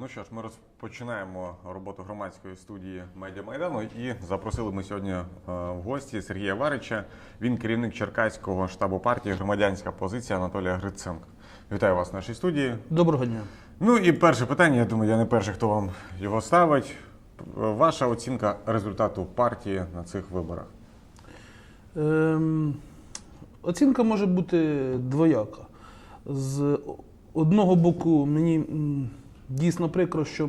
Ну що ж, ми розпочинаємо роботу громадської студії Медіа Майдану і запросили ми сьогодні е, в гості Сергія Варича. Він керівник Черкаського штабу партії Громадянська позиція Анатолія Гриценка. Вітаю вас в нашій студії. Доброго дня. Ну і перше питання, я думаю, я не перший, хто вам його ставить. Ваша оцінка результату партії на цих виборах? Ем, оцінка може бути двояка. З одного боку, мені дійсно прикро, що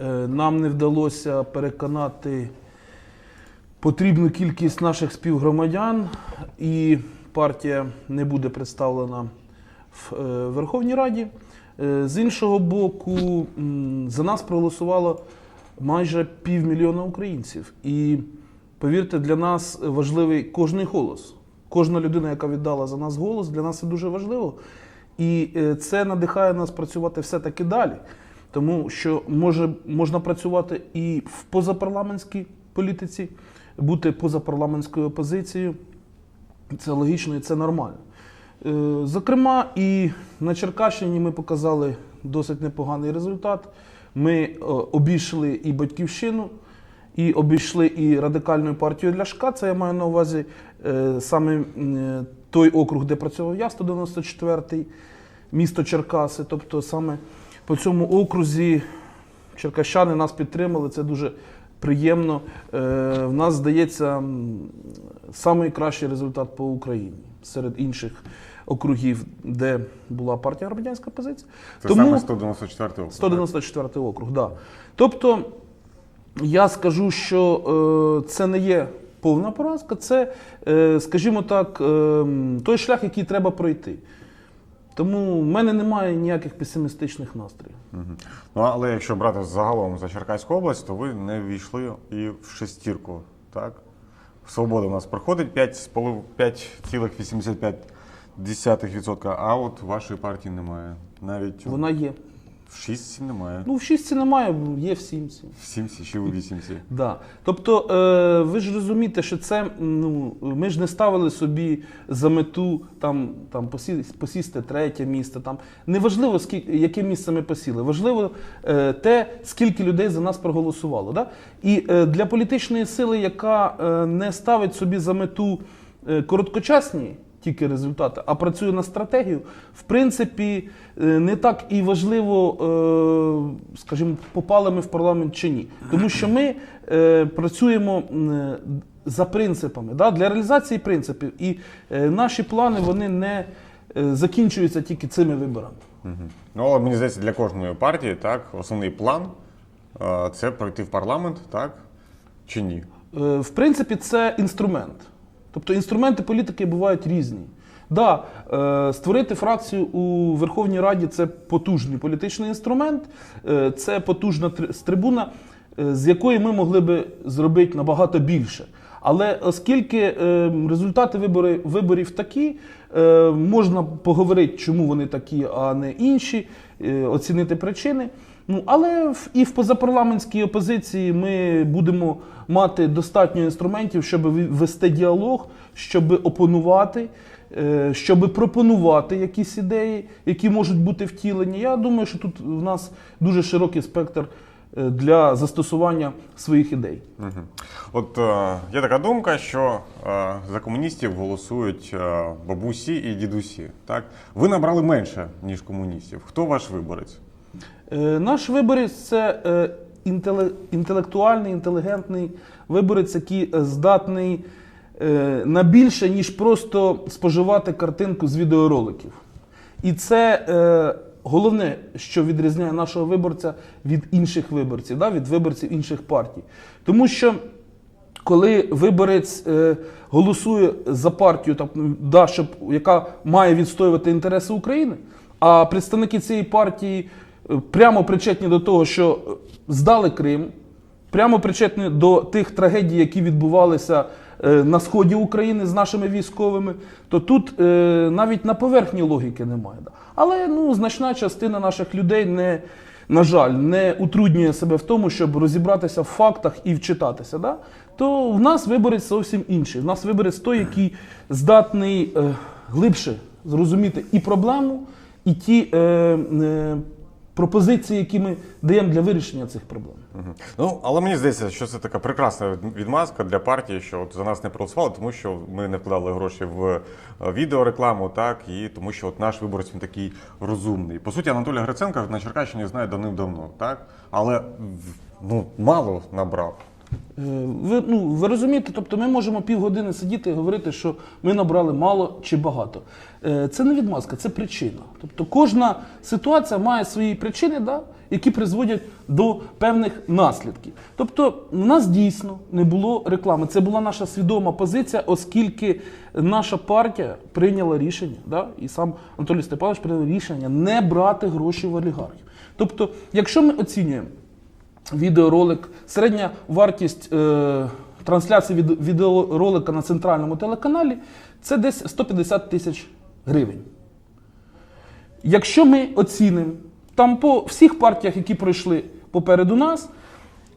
е, нам не вдалося переконати потрібну кількість наших співгромадян, і партія не буде представлена в е, Верховній Раді. Е, З іншого боку, за нас проголосувало майже півмільйона українців. І повірте, для нас важливий кожний голос. Кожна людина, яка віддала за нас голос, для нас це дуже важливо. І е, це надихає нас працювати все-таки далі. Тому що може, можна працювати і в позапарламентській політиці, бути позапарламентською опозицією. Це логічно і це нормально. Е, Зокрема, і на Черкащині ми показали досить непоганий результат. Ми е, обійшли і батьківщину, і обійшли і радикальну партію Ляшка. Це я маю на увазі саме той округ, де працював я, 194-й, місто Черкаси. Тобто саме по цьому окрузі черкащани нас підтримали. Це дуже приємно. Е, В нас здається найкращий результат по Україні серед інших округів, де була партія громадянська позиція. Це саме 194 округ. 194 округ, да. Тобто я скажу, що е, це не є повна поразка, це, е, скажімо так, е, той шлях, який треба пройти. Тому в мене немає ніяких песимістичних настроїв. Мгм. Ну, але якщо брати загалом за Черкаську область, то ви не ввійшли і в шестірку, так? Свобода у нас проходить 5,85%, а от вашої партії немає. Навіть Вона є. В шістці немає. Ну, в шістці немає, є в сімці. В сімці чи у вісімці. Да. Тобто, е, ви ж розумієте, що це ну, ми ж не ставили собі за мету там, там посі, посісти третє місце. Там неважливо, скільки яке місце ми посіли. Важливо е, те, скільки людей за нас проголосувало. Да? І е, для політичної сили, яка е, не ставить собі за мету е, короткочасні. Тільки результати, а працює на стратегію. В принципі, е, не так і важливо, е, скажімо, попали ми в парламент чи ні. Тому що ми е, працюємо за принципами, да, для реалізації принципів. І наші плани вони не закінчуються тільки цими виборами. Ну, але мені здається, для кожної партії так, основний план це пройти в парламент, так? Чи ні? В принципі, це інструмент. Тобто інструменти політики бувають різні. Да, е, створити фракцію у Верховній Раді це потужний політичний інструмент, е, це потужна три- трибуна, е, з якої ми могли би зробити набагато більше. Але оскільки результати виборів такі, можна поговорити, чому вони такі, а не інші, оцінити причини. Ну, але і в позапарламентській опозиції ми будемо мати достатньо інструментів, щоб вести діалог, щоб опонувати, е, щоб пропонувати якісь ідеї, які можуть бути втілені. Я думаю, що тут в нас дуже широкий спектр е, для застосування своїх ідей. От е, є така думка, що е, за комуністів голосують е, бабусі і дідусі. Так? Ви набрали менше, ніж комуністів. Хто ваш виборець? Е, Наш виборець це е, інтеле- інтелектуальний, інтелігентний виборець, який е, здатний е, на більше, ніж просто споживати картинку з відеороликів. І це е, головне, що відрізняє нашого виборця від інших виборців, да, від виборців інших партій. Тому що коли виборець е, голосує за партію, так, да, щоб, яка має відстоювати інтереси України, а представники цієї партії е, прямо причетні до того, що е, здали Крим, прямо причетні до тих трагедій, які відбувалися на сході України з нашими військовими, то тут е, навіть на поверхні логіки немає. Але ну, значна частина наших людей не. На жаль, не утруднює себе в тому, щоб розібратися в фактах і вчитатися. Да? То в нас виборець зовсім інший. В нас виборець той, який здатний е, глибше зрозуміти і проблему, і ті е, е, пропозиції, які ми даємо для вирішення цих проблем. Ну, але мені здається, що це така прекрасна відмазка для партії, що от за нас не проголосували, тому що ми не вкладали гроші в е, відеорекламу, так, і тому що от наш виборець він такий розумний. По суті, Анатолій Гриценко на Черкащині знає давним-давно, так? Але ну, мало набрав. Е, Ви, ну, ви розумієте, тобто ми можемо півгодини сидіти і говорити, що ми набрали мало чи багато. Е, Це не відмазка, це причина. Тобто кожна ситуація має свої причини, да, які призводять до певних наслідків. Тобто, у нас дійсно не було реклами. Це була наша свідома позиція, оскільки наша партія прийняла рішення, да, і сам Анатолій Степанович прийняв рішення не брати гроші в олігархів. Тобто, якщо ми оцінюємо відеоролик, середня вартість е, трансляції від, відеоролика на центральному телеканалі це десь 150 тисяч гривень. Якщо ми оцінимо там по всіх партіях, які пройшли попереду нас,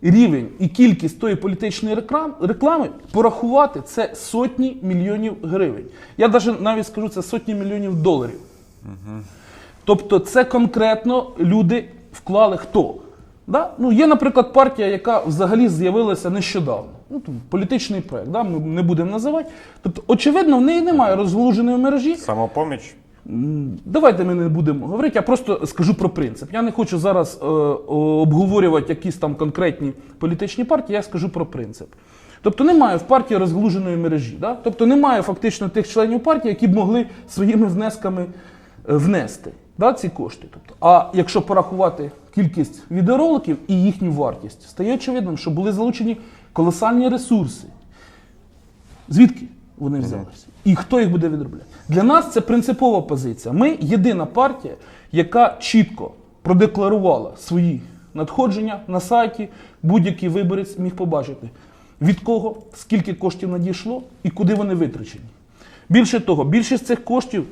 рівень і кількість тої політичної реклам- реклами порахувати це сотні мільйонів гривень. Я навіть навіть скажу, це сотні мільйонів доларів. Тобто це конкретно люди вклали хто? Да? Ну, є, наприклад, партія, яка взагалі з'явилася нещодавно. Ну, там, політичний проект, да? ми не будемо називати. Тобто, очевидно, в неї немає розгалуженої мережі. Самопоміч. Давайте ми не будемо говорити, я просто скажу про принцип. Я не хочу зараз е, обговорювати якісь там конкретні політичні партії, я скажу про принцип. Тобто немає в партії розглуженої мережі. Да? Тобто немає фактично тих членів партії, які б могли своїми внесками е, внести да, ці кошти. Тобто, а якщо порахувати кількість відеороликів і їхню вартість, стає очевидним, що були залучені колосальні ресурси. Звідки вони взялися? І хто їх буде відробляти? Для нас це принципова позиція. Ми єдина партія, яка чітко продекларувала свої надходження на сайті. Будь-який виборець міг побачити, від кого, скільки коштів надійшло і куди вони витрачені. Більше того, більшість цих коштів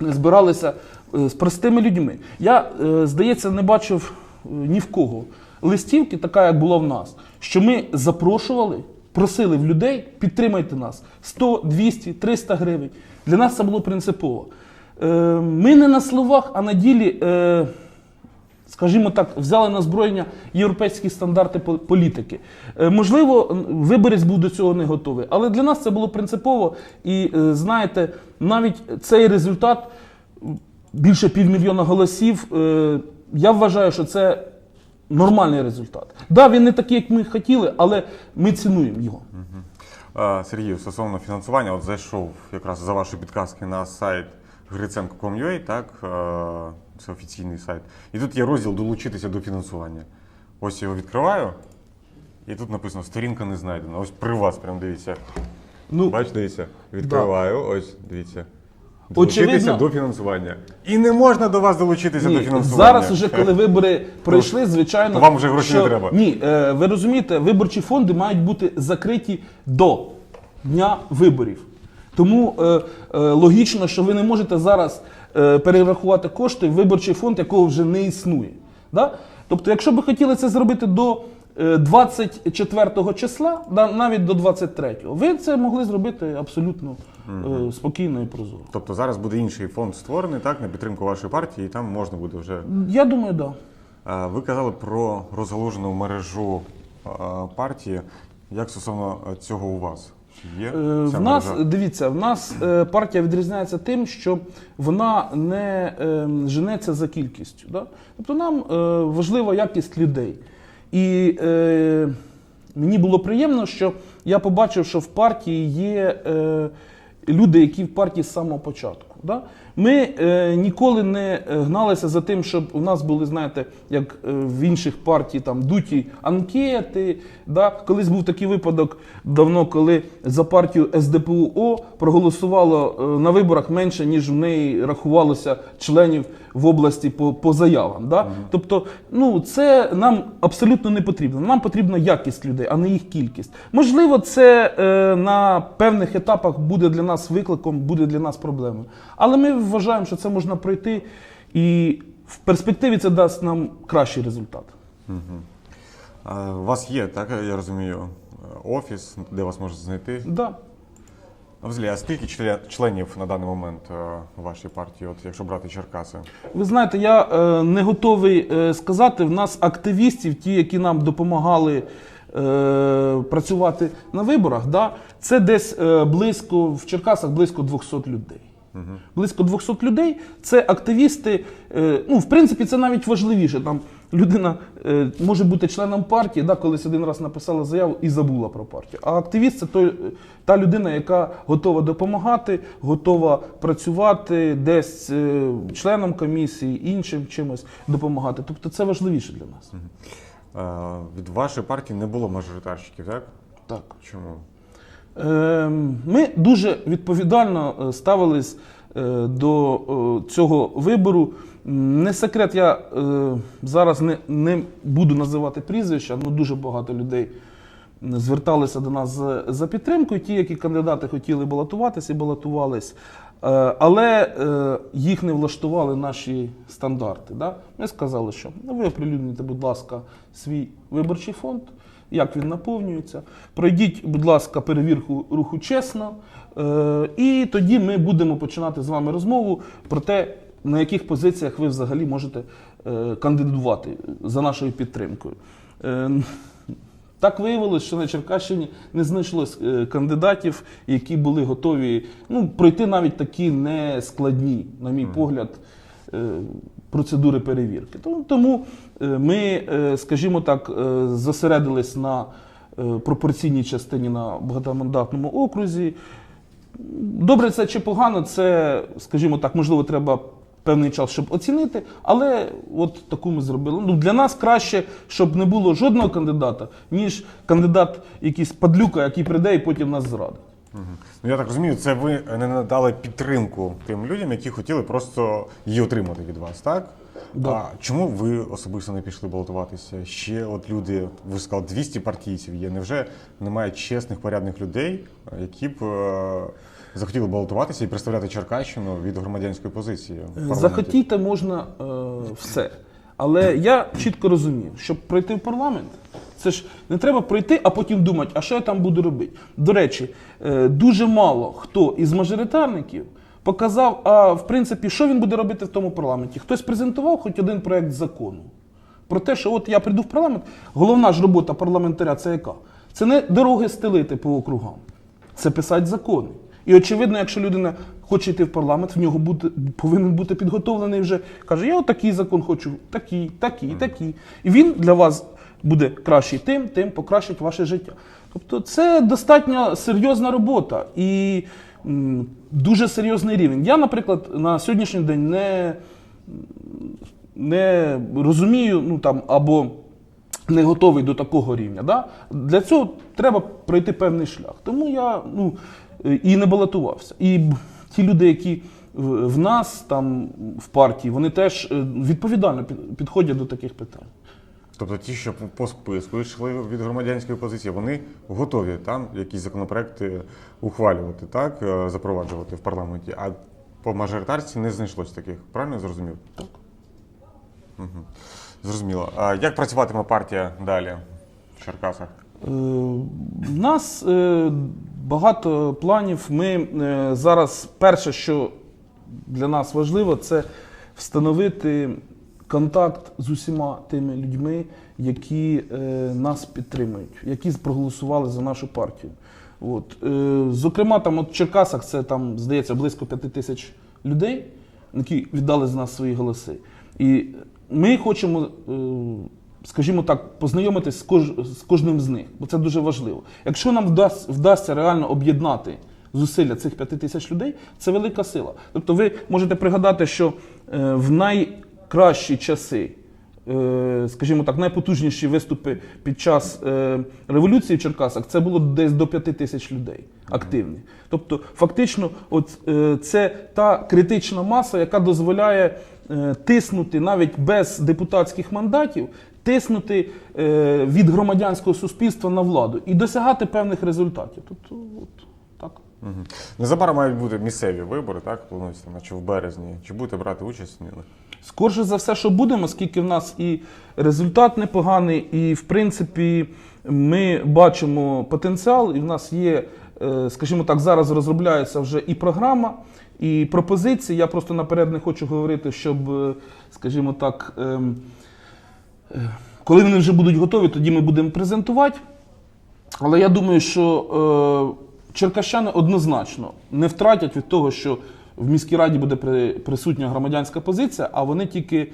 збиралися е, з простими людьми. Я, е, здається, не бачив е, ні в кого листівки, така як була в нас, що ми запрошували, просили в людей, підтримайте нас 100, 200, 300 гривень. Для нас це було принципово. Ми не на словах, а на ділі. Скажімо так, взяли на зброєння європейські стандарти політики. Е, Можливо, виборець був до цього не готовий, але для нас це було принципово. І е, знаєте, навіть цей результат більше півмільйона голосів. е, Я вважаю, що це нормальний результат. Так, да, він не такий, як ми хотіли, але ми цінуємо його. Сергію, стосовно фінансування, от зайшов якраз за ваші підказки на сайт gricенko.com.ua, так, це офіційний сайт. І тут є розділ долучитися до фінансування. Ось я його відкриваю, і тут написано сторінка не знайдена. Ось при вас, прям дивіться. Ну, Бач, дивіться, відкриваю, ось дивіться. Долучитися Очевидно- до фінансування. І не можна до вас долучитися до фінансування. зараз, уже, коли вибори пройшли, звичайно. То вам вже гроші що- не треба. Ні, е, ви розумієте, виборчі фонди мають бути закриті до дня виборів. Тому е, е, логічно, що ви не можете зараз перерахувати кошти в виборчий фонд, якого вже не існує. Да? Тобто, якщо би хотіли це зробити до е, 24 числа, навіть до 23-го, ви це могли зробити абсолютно е, спокійно і прозоро. Тобто зараз буде інший фонд створений, так, на підтримку вашої партії, і там можна буде вже Я думаю, так. Да. Е, Ви казали про розгалужену мережу е, партії. Як стосовно е, цього у вас? Є Е, В нас дивіться, в нас е, партія відрізняється тим, що вона не е, женеться за кількістю. Да? Тобто нам е, важлива якість людей. І е, мені було приємно, що я побачив, що в партії є е, люди, які в партії з самого початку. Да? Ми е, ніколи не е, гналися за тим, щоб у нас були, знаєте, як е, в інших партій там дуті анкети. Да? Колись був такий випадок давно, коли за партію СДПУО проголосувало е, на виборах менше, ніж в неї рахувалося членів в області по, по заявам. Да? Тобто, ну це нам абсолютно не потрібно. Нам потрібна якість людей, а не їх кількість. Можливо, це е, на певних етапах буде для нас викликом, буде для нас проблемою. Але ми вважаємо, що це можна пройти, і в перспективі це дасть нам кращий результат. Е, У вас є, так, я розумію, е, офіс, де вас можна знайти. Да. Взагалі, а скільки членів на даний момент е, у вашій партії, от якщо брати Черкаси? Ви знаєте, я е, не готовий е, сказати. В нас активістів, ті, які нам допомагали е, працювати на виборах, да, це десь е, близько в Черкасах близько 200 людей. Близько 200 людей це активісти. Е, ну, в принципі, це навіть важливіше. Там людина е, може бути членом партії, да, колись один раз написала заяву і забула про партію. А активіст це той, та людина, яка готова допомагати, готова працювати десь е, членом комісії, іншим чимось допомагати. Тобто це важливіше для нас. Е, Від вашої партії не було мажоритарщиків, так? Так. Чому? Ем, Ми дуже відповідально е, ставились е, до е, цього вибору. Не секрет, я е, зараз не, не буду називати прізвища, але дуже багато людей зверталися до нас за- за підтримкою. Ті, які кандидати хотіли балотуватися і балотувались. Е, Але е, їх не влаштували наші стандарти. Да? Ми сказали, що ну, ви оприлюднюйте, будь ласка, свій виборчий фонд, як він наповнюється. Пройдіть, будь ласка, перевірку руху чесно. Е, І тоді ми будемо починати з вами розмову про те, на яких позиціях ви взагалі можете е, кандидувати за нашою підтримкою. Е, так виявилось, що на Черкащині не знайшлось е, кандидатів, які були готові ну, пройти навіть такі нескладні, на мій погляд, процедури перевірки. Тому, ми, скажімо так, зосередились на пропорційній частині на багатомандатному окрузі. Добре, це чи погано, це, скажімо так, можливо, треба певний час, щоб оцінити, але от таку ми зробили. Ну, для нас краще, щоб не було жодного кандидата, ніж кандидат якийсь падлюка, який прийде і потім нас зрадить. Ну я так розумію, це ви не надали підтримку тим людям, які хотіли просто її отримати від вас, так? Да. А чому ви особисто не пішли балотуватися? Ще от люди, ви сказали, 200 партійців є. Невже немає чесних, порядних людей, які б е, захотіли балотуватися і представляти Черкащину від громадянської позиції? Захотіти можна е, все. Але я чітко розумію, щоб пройти в парламент, це ж не треба пройти, а потім думати, а що я там буду робити. До речі, е, дуже мало хто із мажоритарників показав, а в принципі, що він буде робити в тому парламенті. Хтось презентував хоч один проект закону. Про те, що от я прийду в парламент, головна ж робота парламентаря це яка? Це не дороги стелити по округам, це писати закони. І очевидно, якщо людина хоче йти в парламент, в нього бути, повинен бути підготовлений вже. Каже, я отакий закон хочу, такий, такий, такий. І він для вас буде кращий тим, тим покращить ваше життя. Тобто це достатньо серйозна робота і м, дуже серйозний рівень. Я, наприклад, на сьогоднішній день не не розумію, ну там або не готовий до такого рівня. Да? Для цього треба пройти певний шлях. Тому я ну, і не балотувався. І ті люди, які в нас там в партії, вони теж е, відповідально під- підходять до таких питань. Тобто ті, що по списку йшли від громадянської позиції, вони готові там якісь законопроекти ухвалювати, так, е, запроваджувати в парламенті. А по мажоритарці не знайшлось таких. Правильно я зрозумів? Так. Угу. Зрозуміло. А як працюватиме партія далі в Черкасах? Е, У нас е, багато планів. Ми е, зараз перше, що для нас важливо, це встановити контакт з усіма тими людьми, які е, нас підтримують, які проголосували за нашу партію. От. Е, Зокрема, там от в Черкасах це там, здається, близько п'яти тисяч людей, які віддали з нас свої голоси. І ми хочемо, е, скажімо так, познайомитись з, кож, з кожним з них, бо це дуже важливо. Якщо нам вдасть, вдасться реально об'єднати зусилля цих п'яти тисяч людей, це велика сила. Тобто ви можете пригадати, що е, в найкращі часи. е, Скажімо так, найпотужніші виступи під час е, революції в Черкасах це було десь до п'яти тисяч людей активних. Тобто, фактично, от це та критична маса, яка дозволяє тиснути навіть без депутатських мандатів, тиснути е, від громадянського суспільства на владу і досягати певних результатів. Тобто, от так. Угу. Незабаром мають бути місцеві вибори, так? Планується, наче в березні. Чи будете брати участь в них? Скорше за все, що будемо, оскільки в нас і результат непоганий, і в принципі ми бачимо потенціал, і в нас є е, скажімо так, зараз розробляється вже і програма, і пропозиції. Я просто наперед не хочу говорити, щоб, е, скажімо так, ем, коли вони вже будуть готові, тоді ми будемо презентувати. Але я думаю, що е, черкащани однозначно не втратять від того, що в міській раді буде при, присутня громадянська позиція, а вони тільки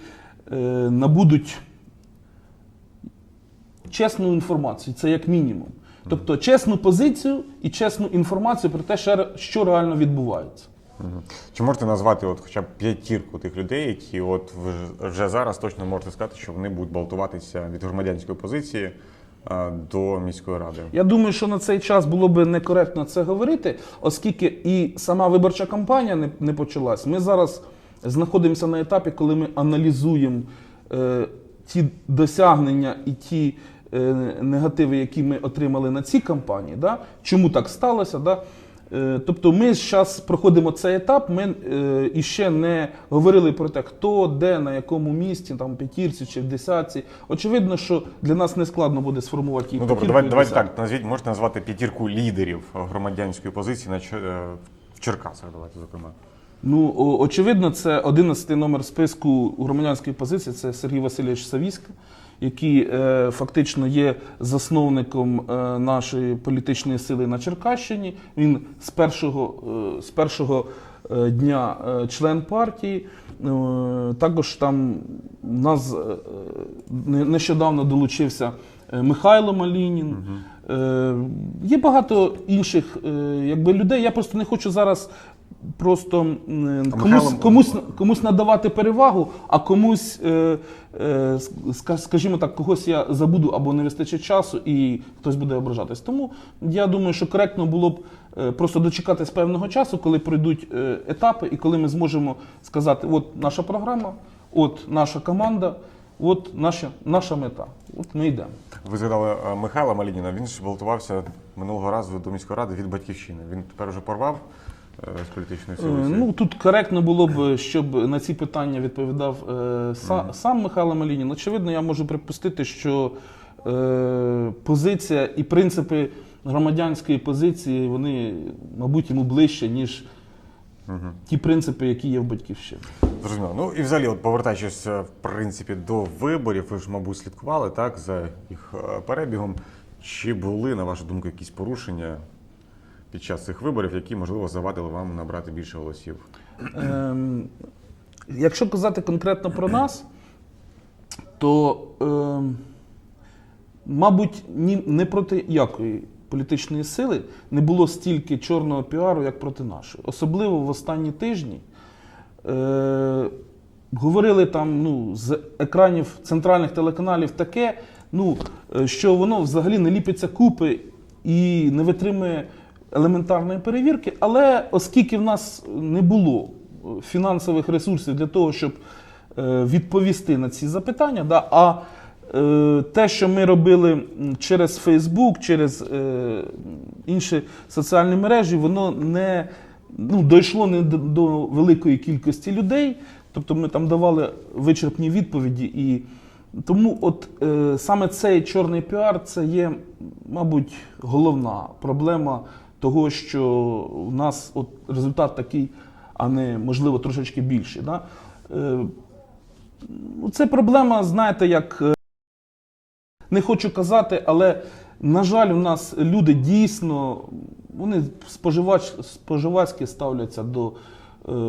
е, набудуть чесну інформацію, це як мінімум. Тобто чесну позицію і чесну інформацію про те, що реально відбувається. Чи можете назвати от хоча б п'ятірку тих людей, які от вже зараз точно можете сказати, що вони будуть балотуватися від громадянської позиції е, до міської ради? Я думаю, що на цей час було би некоректно це говорити, оскільки і сама виборча кампанія не, не почалась. Ми зараз знаходимося на етапі, коли ми аналізуємо е, ті досягнення і ті е, негативи, які ми отримали на цій кампанії. Да? Чому так сталося? Да? Е, Тобто ми зараз проходимо цей етап, ми е, іще не говорили про те, хто, де, на якому місці, там, п'ятірці чи в десятці. Очевидно, що для нас не складно буде сформувати їх Ну добре, давайте, і давайте так. Назвіть, можете назвати п'ятірку лідерів громадянської позиції на е, в Черкасах. Давайте зокрема. Ну, очевидно, це 11 номер списку громадянської позиції. Це Сергій Васильович Савіська, який е, фактично є засновником е, нашої політичної сили на Черкащині. Він з першого, е, з першого дня член партії. Також там нас нещодавно долучився Михайло Малінін. Е, Є багато інших якби, людей. Я просто не хочу зараз просто комусь, комусь, комусь надавати перевагу, а комусь, е, е, скажімо так, когось я забуду або не вистачить часу, і хтось буде ображатись. Тому я думаю, що коректно було б е, просто дочекатись певного часу, коли пройдуть етапи, і коли ми зможемо сказати: от наша програма, от наша команда, от наша, наша мета. От ми йдемо. Ви згадали Михайла Малініна. Він ж балотувався минулого разу до міської ради від батьківщини. Він тепер вже порвав з політичної Е, сили. Ну тут коректно було б, щоб на ці питання відповідав е, са- сам Михайло Малінін. Очевидно, я можу припустити, що е, позиція і принципи громадянської позиції, вони, мабуть, йому ближче, ніж ті принципи, які є в батьківщині. Зрозуміло. Ну і взагалі, от повертаючись е, в принципі до виборів, ви ж, мабуть, слідкували так за їх е, перебігом. Чи були, на вашу думку, якісь порушення під час цих виборів, які можливо завадили вам набрати більше голосів? Ем, якщо казати конкретно про нас, то, ем, мабуть, ні, не проти якої політичної сили не було стільки чорного піару, як проти нашої. Особливо в останні тижні. Е, говорили там ну, з екранів центральних телеканалів таке, ну, е, що воно взагалі не ліпиться купи і не витримує елементарної перевірки. Але оскільки в нас не було е, фінансових ресурсів для того, щоб е, відповісти на ці запитання, да, а е, те, що ми робили через Фейсбук, через інші соціальні мережі, воно не ну, дійшло не до, великої кількості людей. Тобто ми там давали вичерпні відповіді. І тому от саме цей чорний піар це є, мабуть, головна проблема того, що у нас от результат такий, а не можливо трошечки більший. Да? Е, ну, це проблема, знаєте, як. е, не хочу казати, але на жаль, у нас люди дійсно вони споживач, споживацьки ставляться до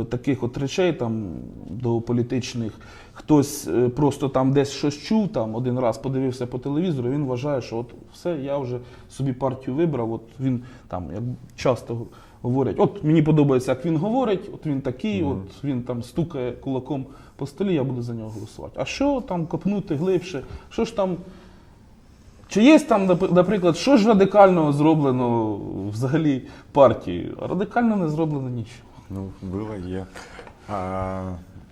таких от речей, там, до політичних. Хтось е, просто там десь щось чув, там один раз подивився по телевізору, він вважає, що от все, я вже собі партію вибрав. От він там як часто говорять, от мені подобається, як він говорить, от він такий, от він там стукає кулаком по столі, я буду за нього голосувати. А що там копнути глибше? Що ж там чи є там, наприклад, що ж радикального зроблено взагалі партією? А радикально не зроблено нічого. Ну, було, є. А,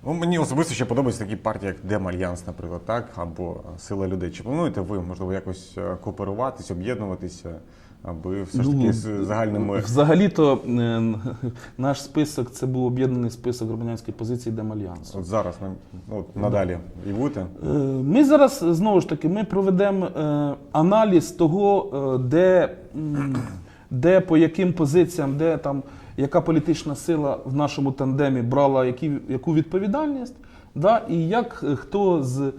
ну, мені особисто ще подобаються такі партії, як Демальянс, наприклад, так, або Сила людей. Чи плануєте ви, можливо, якось е, кооперуватись, об'єднуватися, аби все ж таки Ну, з загальними. Взагалі-то е, наш список це був об'єднаний список громадянської позиції Демальянсу. От зараз, от надалі і будете? Е, Ми зараз знову ж таки ми проведемо е, аналіз того, е, де де по яким позиціям, де там яка політична сила в нашому тандемі брала які, яку відповідальність, да, і як е, хто з, е,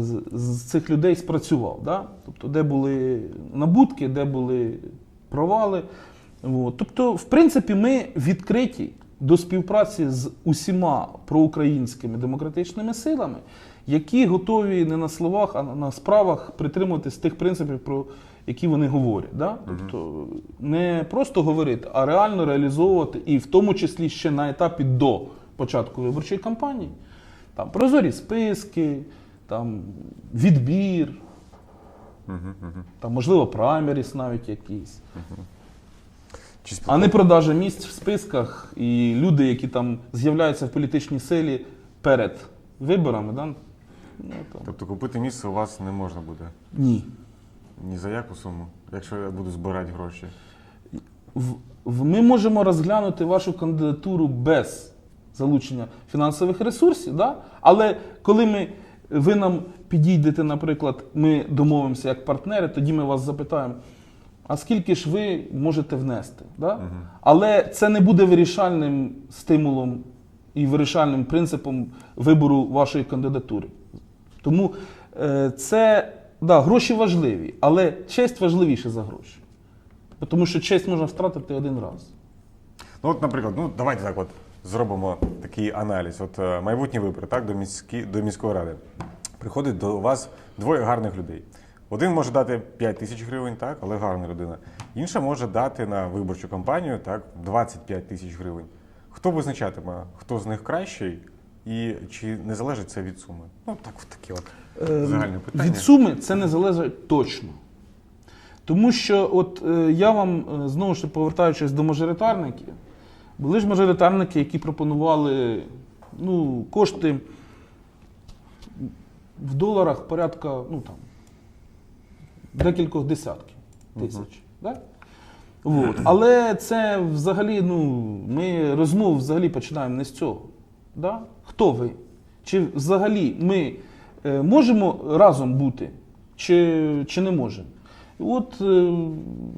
з, з цих людей спрацював. Да? Тобто, де були набутки, де були провали. От. Тобто, в принципі, ми відкриті до співпраці з усіма проукраїнськими демократичними силами, які готові не на словах, а на справах притримуватись тих принципів, про які вони говорять. Да? Тобто не просто говорити, а реально реалізовувати, і в тому числі ще на етапі до початку виборчої кампанії. Там прозорі списки, там відбір, там, можливо, праймеріс навіть якісь. А не продажа місць в списках і люди, які там з'являються в політичній силі перед виборами. Да? Ну, то... Тобто купити місце у вас не можна буде Ні. Ні за яку суму, якщо я буду збирати гроші. В, в, ми можемо розглянути вашу кандидатуру без залучення фінансових ресурсів, да? але коли ми, ви нам підійдете, наприклад, ми домовимося як партнери, тоді ми вас запитаємо. А скільки ж ви можете внести? Да? Але це не буде вирішальним стимулом і вирішальним принципом вибору вашої кандидатури. Тому е, це да, гроші важливі, але честь важливіше за гроші. Тому що честь можна втратити один раз. Ну, от, наприклад, ну давайте так от зробимо такий аналіз. От е, майбутні вибори, так, до, міські, до міської ради. Приходить до вас двоє гарних людей. Один може дати 5 тисяч гривень, так, але гарна людина. Інша може дати на виборчу кампанію так, 25 тисяч гривень. Хто визначатиме, хто з них кращий, і чи не залежить це від суми? Ну, так, от такі от Е, питання. Від суми це не залежить точно. Тому що, от е, я вам е, знову ж повертаючись до мажоритарників, були ж мажоритарники, які пропонували ну, кошти в доларах порядка ну, там, декількох десятків тисяч. Да? От. Але це взагалі, ну, ми розмову взагалі починаємо не з цього. Да? Хто ви? Чи взагалі ми можемо разом бути, чи, чи не можемо? От е,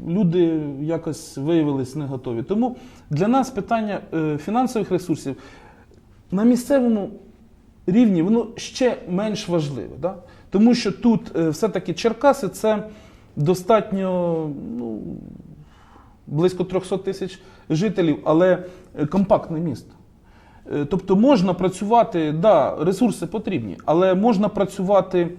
люди якось виявилися не готові. Тому для нас питання е, фінансових ресурсів на місцевому рівні воно ще менш важливе. Да? Тому що тут е, все-таки Черкаси це достатньо ну, близько 300 тисяч жителів, але е, компактне місто. Е, Тобто можна працювати, да, ресурси потрібні, але можна працювати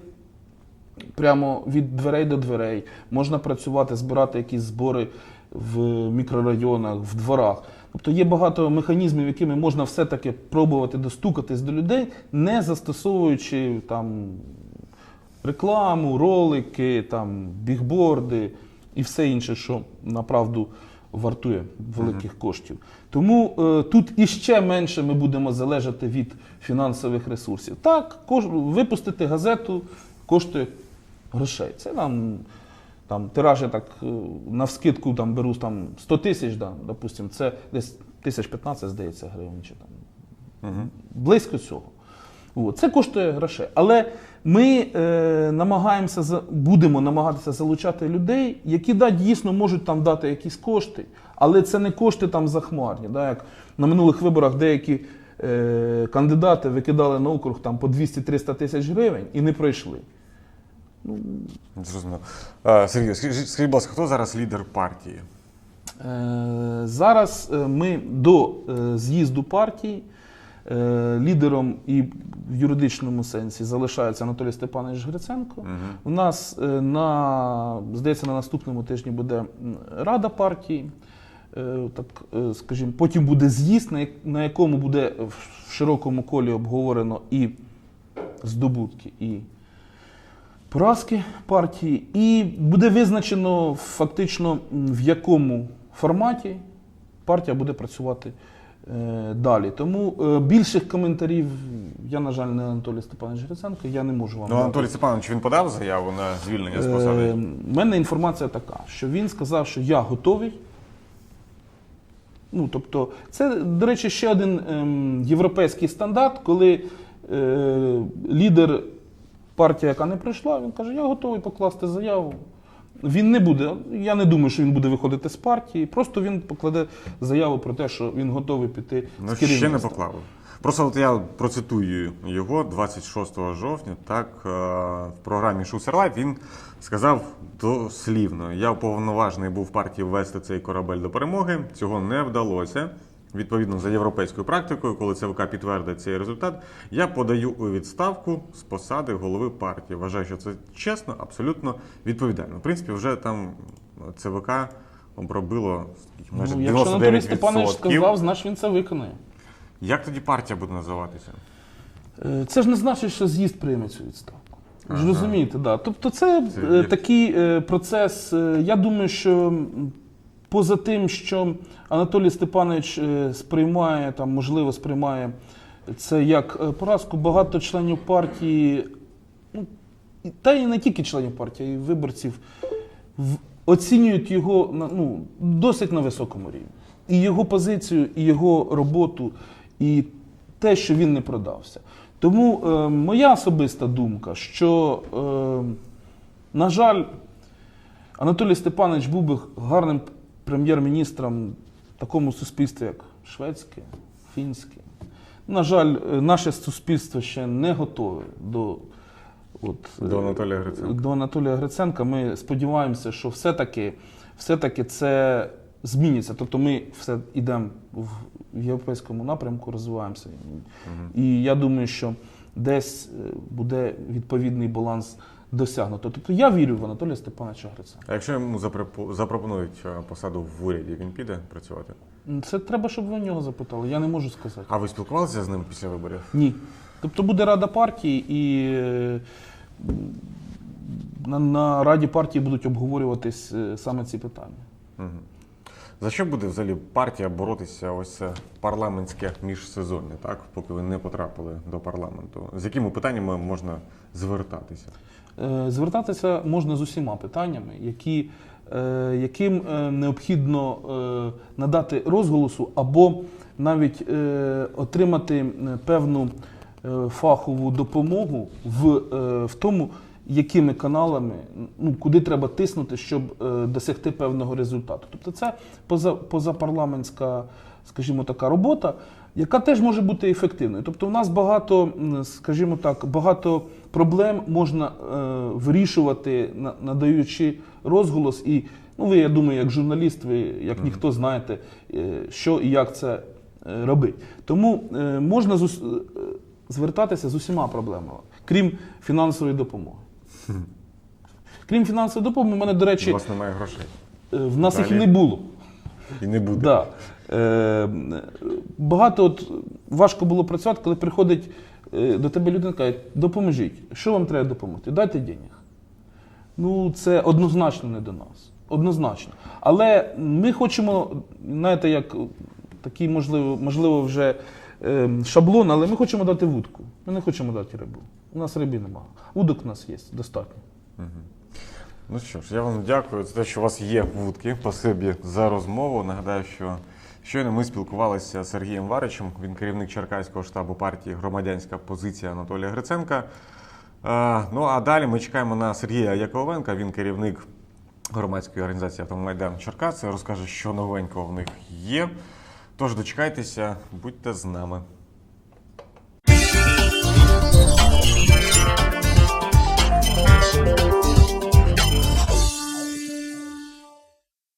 прямо від дверей до дверей, можна працювати, збирати якісь збори в мікрорайонах, в дворах. Тобто є багато механізмів, якими можна все-таки пробувати достукатись до людей, не застосовуючи там рекламу, ролики, там, бігборди і все інше, що направду вартує великих коштів. Тому е, тут іще менше ми будемо залежати від фінансових ресурсів. Так, кож, випустити газету коштує грошей. Це нам там тираж я так е, навскидку там беру там 100 тисяч, да, допустим, це десь тисяч 15, здається, гривень чи там близько цього. От. Це коштує грошей. Але ми е, намагаємося будемо намагатися залучати людей, які да, дійсно можуть там дати якісь кошти, але це не кошти там захмарні. Да, як на минулих виборах деякі е, кандидати викидали на округ там по 200-300 тисяч гривень і не пройшли. Зрозуміло. Е, Сергій, скажіть, скажіть, будь ласка, хто зараз лідер партії? Е, Зараз е, ми до е, з'їзду партії лідером і в юридичному сенсі залишається Анатолій Степанович Гриценко. У нас е, на здається на наступному тижні буде рада партії. Е, Так, е, скажімо, потім буде з'їзд, на якому буде в широкому колі обговорено і здобутки, і поразки партії, і буде визначено фактично в якому форматі партія буде працювати е, далі. Тому е, більших коментарів я, на жаль, не Анатолій Степанович Гриценко, я не можу вам Ну. Анатолій Степанович, він подав заяву на звільнення з Е, посади. У мене інформація така, що він сказав, що я готовий. Ну, тобто, це, до речі, ще один ем, європейський стандарт, коли е, лідер партії, яка не прийшла, він каже, я готовий покласти заяву він не буде. Я не думаю, що він буде виходити з партії. Просто він покладе заяву про те, що він готовий піти Ну, з ще не поклав. Просто от я процитую його 26 жовтня. Так е, в програмі Шусерлайт він сказав дослівно: я уповноважений був партії ввести цей корабель до перемоги. Цього не вдалося. Відповідно за європейською практикою, коли ЦВК підтвердить цей результат, я подаю у відставку з посади голови партії. Вважаю, що це чесно, абсолютно відповідально. В принципі, вже там ЦВК обробило майже Ну, якщо Анатолій Степанович сказав, значить він це виконає. Як тоді партія буде називатися? Е, Це ж не значить, що з'їзд прийме цю відставку. Ага. розумієте, да. Тобто, це, Це е, такий е, процес. е, Я думаю, що поза тим, що Анатолій Степанович е, сприймає, там, можливо, сприймає це як е, поразку, багато членів партії, ну, та і не тільки членів партії, а й виборців, оцінюють його ну, досить на високому рівні. І його позицію, і його роботу, і те, що він не продався. Тому е, моя особиста думка, що, е, на жаль, Анатолій Степанович був би гарним прем'єр-міністром в такому суспільстві, як шведське, фінське. На жаль, е, наше суспільство ще не готове до, от, До е, Анатолія Гриценка. до Анатолія Гриценка. Ми сподіваємося, що все-таки, все-таки це зміниться. Тобто ми все йдемо в європейському напрямку, розвиваємося. І я думаю, що десь е, буде відповідний баланс досягнуто. Тобто я вірю в Анатолія Степановича Гриценка. А якщо йому запропо- запропонують е, посаду в уряді, він піде працювати? Це треба, щоб ви в нього запитали. Я не можу сказати. А ви спілкувалися з ним після виборів? Ні. Тобто буде рада партії, і е, на, на раді партії будуть обговорюватись е, саме ці питання. Угу. За що буде взагалі партія боротися ось це парламентське міжсезоння, так? Поки ви не потрапили до парламенту? З якими питаннями можна звертатися? Е, Звертатися можна з усіма питаннями, які, е, яким е, необхідно надати розголосу або навіть отримати певну фахову допомогу в, в тому, якими каналами, ну, куди треба тиснути, щоб досягти певного результату. Тобто це поза, позапарламентська, скажімо, така робота, яка теж може бути ефективною. Тобто, у нас багато, скажімо так, багато проблем можна е, вирішувати, на- надаючи розголос. І ну, ви, я думаю, як журналіст, ви як ніхто знаєте, е, що і як це е, робити. Тому можна звертатися з усіма проблемами, крім фінансової допомоги. Крім фінансової допомоги, у мене, до У речі, вас немає грошей. в нас їх не було. І не буде. Да. Е, багато от, важко було працювати, коли приходить е, до тебе людина і каже, допоможіть. Що вам треба допомогти? Дайте денег. Ну, це однозначно не до нас. Однозначно. Але ми хочемо, знаєте, як такий, можливо, можливо, вже е, шаблон, але ми хочемо дати вудку. Ми не хочемо дати рибу. У нас риби немає. Вудок у нас є достатньо. Ну що ж, я вам дякую за те, що у вас є вудки. Спасибі за розмову. Нагадаю, що щойно ми спілкувалися з Сергієм Варичем. Він керівник Черкаського штабу партії Громадянська позиція Анатолія Гриценка. Е, Ну а далі ми чекаємо на Сергія Яковенка. Він керівник громадської організації Автомайдан Черкаси. Розкаже, що новенького в них є. Тож дочекайтеся, будьте з нами. Thank